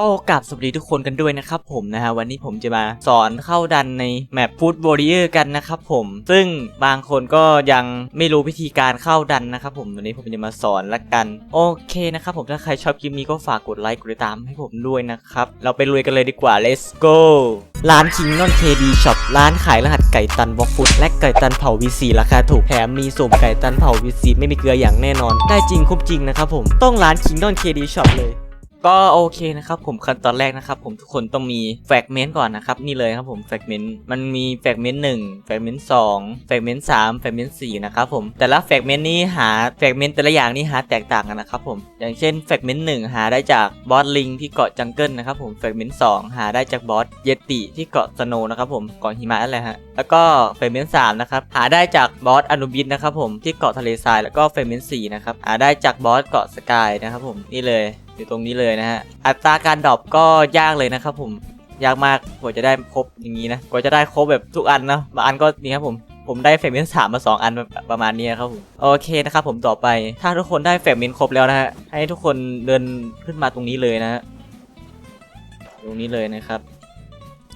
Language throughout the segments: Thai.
ก็กลับสวัสดีทุกคนกันด้วยนะครับผมนะฮะวันนี้ผมจะมาสอนเข้าดันในแมปฟูดบอริเออร์กันนะครับผมซึ่งบางคนก็ยังไม่รู้วิธีการเข้าดันนะครับผมวันนี้ผมจะมาสอนละกัน โอเคนะครับผมถ้าใครชอบคลิปนี้ก็ฝากกดไลค์กดติดตามให้ผมด้วยนะครับเราไปลุยกันเลยดีกว่า let's go ร้าน King Non KD Shop ร้านขายรหัสไก่ตันบล็อกฟุตและไก่ตันเผา VC ราคาถูกแถมมีสุ่มไก่ตันเผา VC ไม่มีเกลืออย่างแน่นอน ได้จริงคุ้มจริงนะครับผมต้องร้าน King Non KD Shop เลย ก็โอเคนะครับผมขั้นตอนแรกนะครับผมทุกคนต้องมีแฟกเมนต์ก่อนนะครับนี่เลยครับผมแฟกเมนต์มันมีแฟกเมนต์หนึ่งแฟกเมนต์สองแฟกเมนต์สามแฟกเมนต์สี่นะครับผมแต่ละแฟกเมนต์นี้หาแฟกเมนต์แต่ละอย่างนี่หาแตกต่างกันนะครับผมอย่างเช่นแฟกเมนต์หนึ่งหาได้จากบอสลิงที่เกาะจังเกิลนะครับผมแฟกเมนต์สองหาได้จากบอสเยติที่เกาะสโนนะครับผมเกาะหิมะนั่นแหละฮะแล้วก็แฟกเมนต์สามนะครับหาได้จากบอสอนุบิสนะครับผมที่เกาะทะเลทรายแล้วก็แฟกเมนต์สี่นะครับหาได้จากบอสเกาะสกายนะครับผมนี่เลย อยู่ตรงนี้เลยนะฮะ อัตราการดรอปก็ยากเลยนะครับผมยากมากกว่าจะได้ครบอย่างนี้นะกว่าจะได้ครบแบบทุกอันนะบางอันก็นี่ครับผมผมได้แฟกเมนสามมาสองอันประมาณนี้ครับผมโอเคนะครับผมต่อไปถ้าทุกคนได้แฟกเมนครบแล้วนะฮะให้ทุกคนเดินขึ้นมาตรงนี้เลยนะฮะตรงนี้เลยนะครับ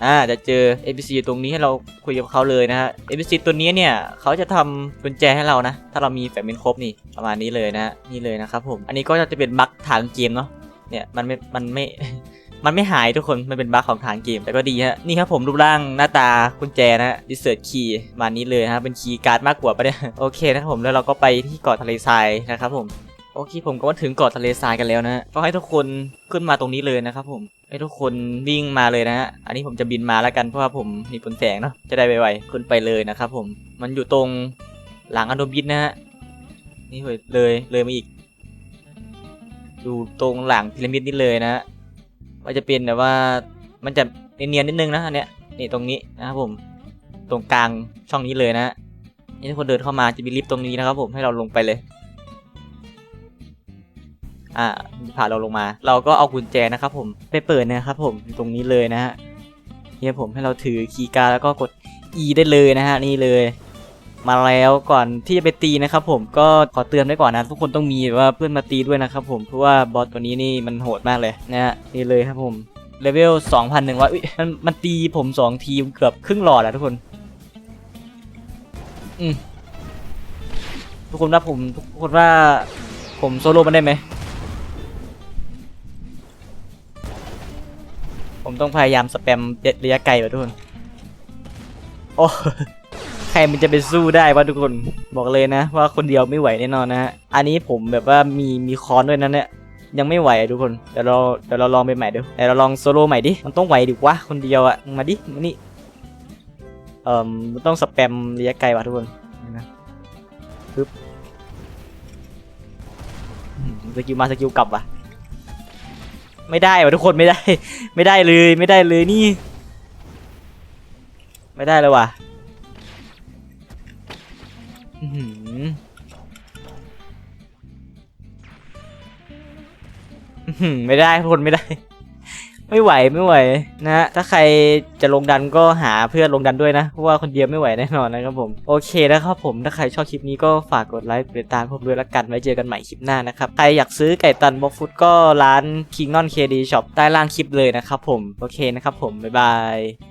อ่าจะเจอ NPC ตรงนี้ให้เราคุยกับเขาเลยนะฮะ NPC ตัวนี้เนี่ยเขาจะทำกุญแจให้เรานะ ถ้าเรามีแฟกเมนครบนี่ประมาณนี้เลยนะฮะนี่เลยนะครับผม อันนี้ก็จะเป็นบั๊กทางเกมเนาะ เนี่ยมันไม่ มันไม่ มันไม่หายทุกคน มันเป็นบั๊กของทางเกม แต่ก็ดีฮะ นี่ครับผมรูปร่างหน้าตากุญแจนะดิเซอร์คีย์มานี้เลยนะฮะ เป็นคีย์การ์ดมากกว่าปะเนี่ย โอเคนะครับผม แล้วเราก็ไปที่เกาะทะเลทรายนะครับผม โอเคผมก็มาถึงเกาะทะเลทรายกันแล้วนะฮะก็ให้ทุกคนขึ้นมาตรงนี้เลยนะครับผมให้ทุกคนวิ่งมาเลยนะฮะอันนี้ผมจะบินมาแล้วกันเพราะว่าผมมีผลแสงเนาะจะได้ไวๆขึ้นไปเลยนะครับผมมันอยู่ตรงหลังอโนบิสนะฮะนี่เลยเลยเลยมาอีก อยู่ตรงหลังพีระมิดนี่เลยนะฮะว่าจะเป็นแต่ว่ามันจะเนียนๆนิดนึงนะอันเนี้ยนี่ตรงนี้นะครับผม ตรงกลางช่องนี้เลยนะฮะนี่ทุกคนเดินเข้ามาจะมีลิฟต์ตรงนี้นะครับผมให้เราลงไปเลย อ่าพาเราลงมา เราก็เอากุญแจนะครับผมไปเปิดนะครับผมตรงนี้เลยนะฮะเนี่ยผมให้เราถือคีย์การ์ดแล้วก็กด E ได้เลยนะฮะนี่เลย มาแล้วก่อนที่จะไปตีนะครับผมก็ขอเตือนไว้ก่อนนะทุกคนต้องมีว่าเพื่อนมาตีด้วยนะครับผมเพราะว่าบอสตัวนี้นี่มันโหดมากเลยนะฮะนี่เลยครับผมเลเวล2,100อุ้ยมันมันตีผม 2 ทีเกือบครึ่งหลอดอะทุกคนอืมทุกคนว่าผมทุกคนว่าผมโซโล่มันได้ไหม ผมต้องพยายามสแปมระยะไกลว่ะทุกคน โอ้ ใครมันจะไปสู้ได้วะทุกคน บอกเลยนะ ว่าคนเดียวไม่ไหวแน่นอนนะฮะ อันนี้ผมแบบว่ามีมีคอนด้วยนะเนี่ย ยังไม่ไหวทุกคน เดี๋ยวเราเดี๋ยวเราลองไปใหม่ดูเดี๋ยวเราลองโซโล่ใหม่ดิ มันต้องไหวดิวะคนเดียวอะมาดิมานี่ เอ่อมันต้องสแปมระยะไกลว่ะทุกคนนะปึ๊บสกิลมาสกิลกลับว่ะ ไม่ได้ว่ะทุกคนไม่ได้ ไม่ได้เลยไม่ได้เลยนี่ ไม่ได้เลยว่ะไม่ได้ทุกคนไม่ได้ ไม่ไหวไม่ไหวนะฮะถ้าใครจะลงดันก็หาเพื่อนลงดันด้วยนะ เพราะว่าคนเดียวไม่ไหวแน่นอนนะครับผม โอเคนะครับผม ถ้าใครชอบคลิปนี้ก็ฝากกดไลค์กดติดตามผมด้วยละกัน ไว้เจอกันใหม่คลิปหน้านะครับ ใครอยากซื้อไก่ตันบ็อกฟุตก็ร้าน King Non KD Shop ใต้ล่างคลิปเลยนะครับผม โอเคนะครับผม บ๊ายบาย